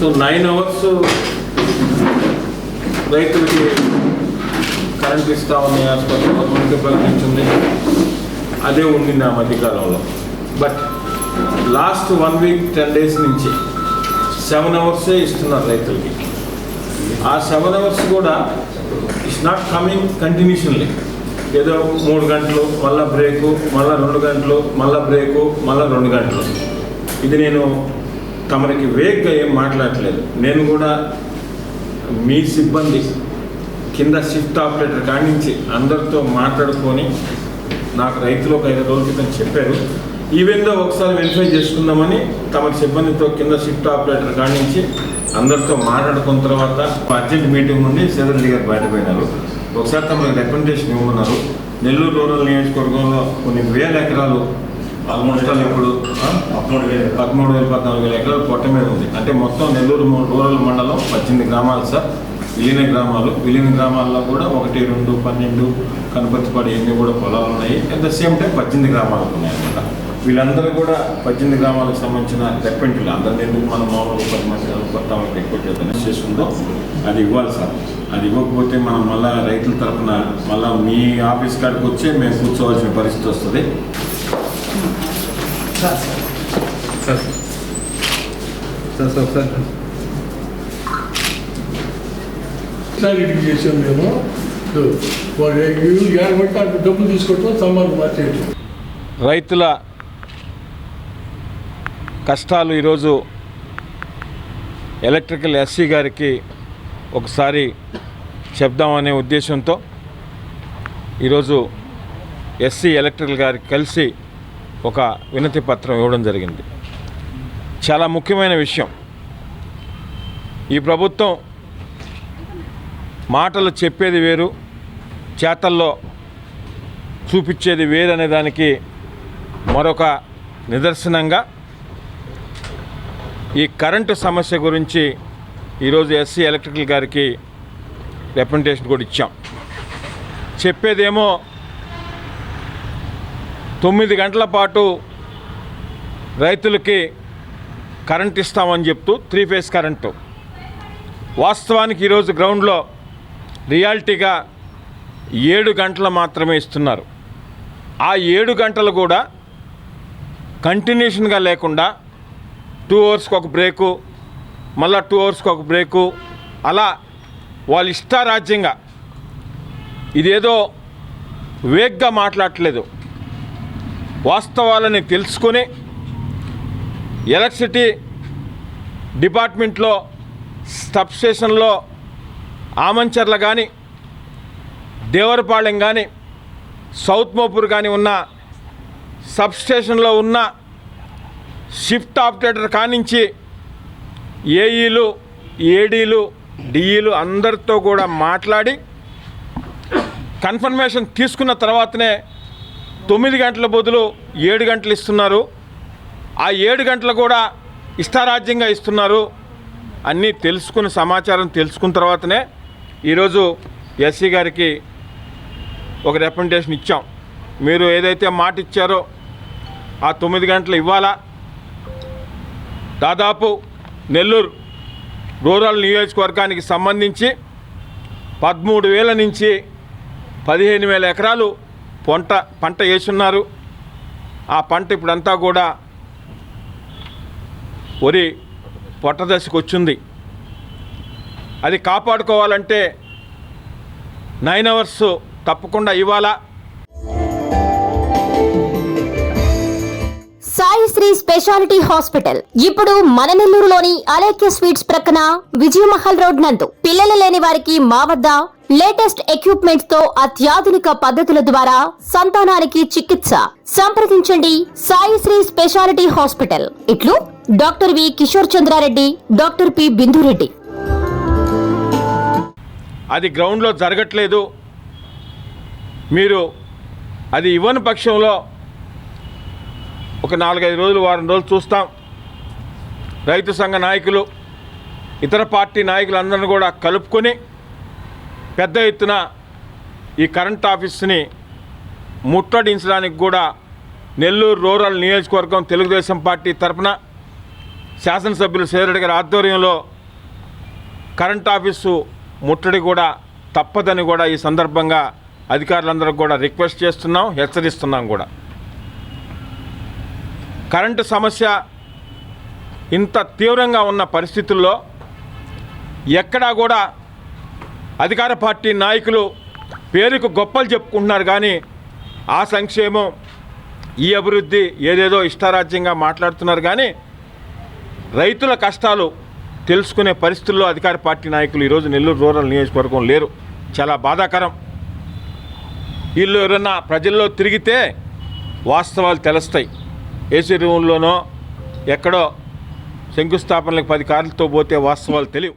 So nine hours రైతులకి current ఉన్నాయి hospital government ప్రకటించింది. అదే ఉండింది ఆ మధ్యకాలంలో. But last one week ten days నుంచి సెవెన్ అవర్సే ఇస్తున్నారు రైతులకి. ఆ సెవెన్ అవర్స్ కూడా ఇట్స్ నాట్ కమింగ్ కంటిన్యూషన్లీ ఏదో మూడు గంటలు మళ్ళీ బ్రేకు మళ్ళీ రెండు గంటలు మళ్ళా బ్రేకు మళ్ళీ రెండు గంటలు. ఇది నేను తమరికి వేగ్గా ఏం మాట్లాడట్లేదు. నేను కూడా మీ సిబ్బంది కింద షిఫ్ట్ ఆపరేటర్ కానించి అందరితో మాట్లాడుకొని నాకు రైతులు ఒక ఐదు రోజుల క్రితం చెప్పారు. ఈవెన్ ఒకసారి వెరిఫై చేసుకుందామని తమ సిబ్బందితో కింద షిఫ్ట్ ఆపరేటర్ కానించి అందరితో మాట్లాడుకున్న తర్వాత అర్జెంట్ మీటింగ్ నుండి సేదరెడ్డి గారు బయటపోయినారు ఒకసారి తమకు రికమెండేషన్ ఇవ్వమన్నారు. నెల్లూరు రూరల్ నియోజకవర్గంలో కొన్ని వేల ఎకరాలు పదమూడు ఆల్ ఇప్పుడు వేలు పదమూడు వేల పద్నాలుగు వేల ఎకరాలు పొట్ట మీద ఉంది. అంటే మొత్తం నెల్లూరు రూరల్ మండలం పద్దెనిమిది గ్రామాలు సార్. విలీన గ్రామాలు. విలీన గ్రామాల్లో కూడా ఒకటి రెండు పన్నెండు కనుపర్తిపాడు ఎన్ని కూడా పొలాలు ఉన్నాయి. అట్ ద సేమ్ టైం పద్దెనిమిది గ్రామాలు ఉన్నాయి అన్నమాట. వీళ్ళందరూ కూడా పద్దెనిమిది గ్రామాలకు సంబంధించిన రెప్రెంట్లు అందరినీ ఎందుకు మనం మామూలుగా పది మంది కొత్త ఎక్కువ చేద్దాం చేసుకుందో అది ఇవ్వాలి సార్. అది ఇవ్వకపోతే మనం మళ్ళీ రైతుల తరఫున మళ్ళీ మీ ఆఫీస్ కాడికి వచ్చి మేము కూర్చోవాల్సిన పరిస్థితి వస్తుంది. Sir sir sir sir sir మేము డబ్బులు తీసుకోవటం మార్చేయటం రైతుల కష్టాలు ఈరోజు ఎలక్ట్రికల్ ఎస్సీ గారికి ఒకసారి చెప్దామనే ఉద్దేశంతో ఈరోజు ఎస్సీ ఎలక్ట్రికల్ గారికి కలిసి ఒక వినతి పత్రం ఇవ్వడం జరిగింది. చాలా ముఖ్యమైన విషయం. ఈ ప్రభుత్వం మాటలు చెప్పేది వేరు చేతల్లో చూపించేది వేరు అనే దానికి మరొక నిదర్శనంగా ఈ కరెంటు సమస్య గురించి ఈరోజు ఎస్సీ ఎలక్ట్రికల్ గారికి రిప్రజెంటేషన్ కూడా ఇచ్చాం. చెప్పేదేమో తొమ్మిది గంటల పాటు రైతులకి కరెంట్ ఇస్తామని చెప్తూ త్రీ ఫేస్ కరెంటు. వాస్తవానికి ఈరోజు గ్రౌండ్లో రియాలిటీగా ఏడు గంటలు మాత్రమే ఇస్తున్నారు. ఆ ఏడు గంటలు కూడా కంటిన్యూషన్గా లేకుండా టూ అవర్స్కి ఒక బ్రేకు మళ్ళా టూ అవర్స్కి ఒక బ్రేకు అలా వాళ్ళు ఇష్టారాజ్యంగా ఇదేదో వేగ్గా మాట్లాడట్లేదు. వాస్తవాలని తెలుసుకొని ఎలక్ట్రిసిటీ డిపార్ట్మెంట్లో సబ్స్టేషన్లో ఆమంచర్ల కానీ దేవరపాళెం కానీ సౌత్ మోపూర్ కానీ ఉన్న సబ్స్టేషన్లో ఉన్న షిఫ్ట్ ఆపరేటర్ కానించి ఏఈలు ఏడీలు డిఈలు అందరితో కూడా మాట్లాడి కన్ఫర్మేషన్ తీసుకున్న తర్వాతనే తొమ్మిది గంటల బదులు ఏడు గంటలు ఇస్తున్నారు. ఆ ఏడు గంటలు కూడా ఇష్టారాజ్యంగా ఇస్తున్నారు. అన్నీ తెలుసుకున్న సమాచారం తెలుసుకున్న తర్వాతనే ఈరోజు ఎస్సీ గారికి ఒక రికమెండేషన్ ఇచ్చాం. మీరు ఏదైతే మాట ఇచ్చారో ఆ తొమ్మిది గంటలు ఇవ్వాలా? దాదాపు నెల్లూరు రూరల్ నియోజకవర్గానికి సంబంధించి పదమూడు వేల నుంచి పదిహేను వేల ఎకరాలు పంట పంట వేసున్నారు ఆ పంట ఇప్పుడంతా కూడా వరి పొట్ట దశకు వచ్చింది. అది కాపాడుకోవాలంటే నైన్ అవర్స్ తప్పకుండా ఇవ్వాలా? Sai Sri speciality hospital. ఇప్పుడు మన నెల్లూరులోని అలేఖ్య స్వీట్స్ ప్రక్కన విజయమహల్ రోడ్ నందు పిల్లలు లేని వారికి మా వద్ద లేటెస్ట్ ఎక్విప్మెంట్తో అత్యాధునిక పద్ధతుల ద్వారా సంతానానికి చికిత్స. సంప్రదించండి సాయి శ్రీ స్పెషాలిటీ హాస్పిటల్. ఇట్లు doctor V Kishore Chandrareddy doctor P Bindureddy. అది గ్రౌండ్లో జరగట్లేదు. మీరు అది ఇవ్వని పక్షంలో ఒక నాలుగైదు రోజులు వారం రోజులు చూస్తాం. రైతు సంఘ నాయకులు ఇతర పార్టీ నాయకులందరిని కూడా కలుపుకొని పెద్ద ఎత్తున ఈ కరెంట్ ఆఫీస్ని ముట్టడించడానికి కూడా నెల్లూరు రూరల్ నియోజకవర్గం తెలుగుదేశం పార్టీ తరపున శాసనసభ్యులు సేరెడ్డి గారి ఆధ్వర్యంలో కరెంట్ ఆఫీసు ముట్టడి కూడా తప్పదని కూడా ఈ సందర్భంగా అధికారులందరూ కూడా రిక్వెస్ట్ చేస్తున్నాం హెచ్చరిస్తున్నాం కూడా. కరెంటు సమస్య ఇంత తీవ్రంగా ఉన్న పరిస్థితుల్లో ఎక్కడా కూడా అధికార పార్టీ నాయకులు పేరుకు గొప్పలు చెప్పుకుంటున్నారు కానీ ఆ సంక్షేమం ఈ అభివృద్ధి ఏదేదో ఇష్టారాజ్యంగా మాట్లాడుతున్నారు కానీ రైతుల కష్టాలు తెలుసుకునే పరిస్థితుల్లో అధికార పార్టీ నాయకులు ఈరోజు నెల్లూరు రూరల్ నియోజకవర్గం లేరు. చాలా బాధాకరం. వీళ్ళు ఎవరన్నా ప్రజల్లో తిరిగితే వాస్తవాలు తెలుస్తాయి. ఏసీ రూమ్లోనో ఎక్కడో శంకుస్థాపనలకు పది కార్లతో పోతే వాస్తవాలు తెలియవు.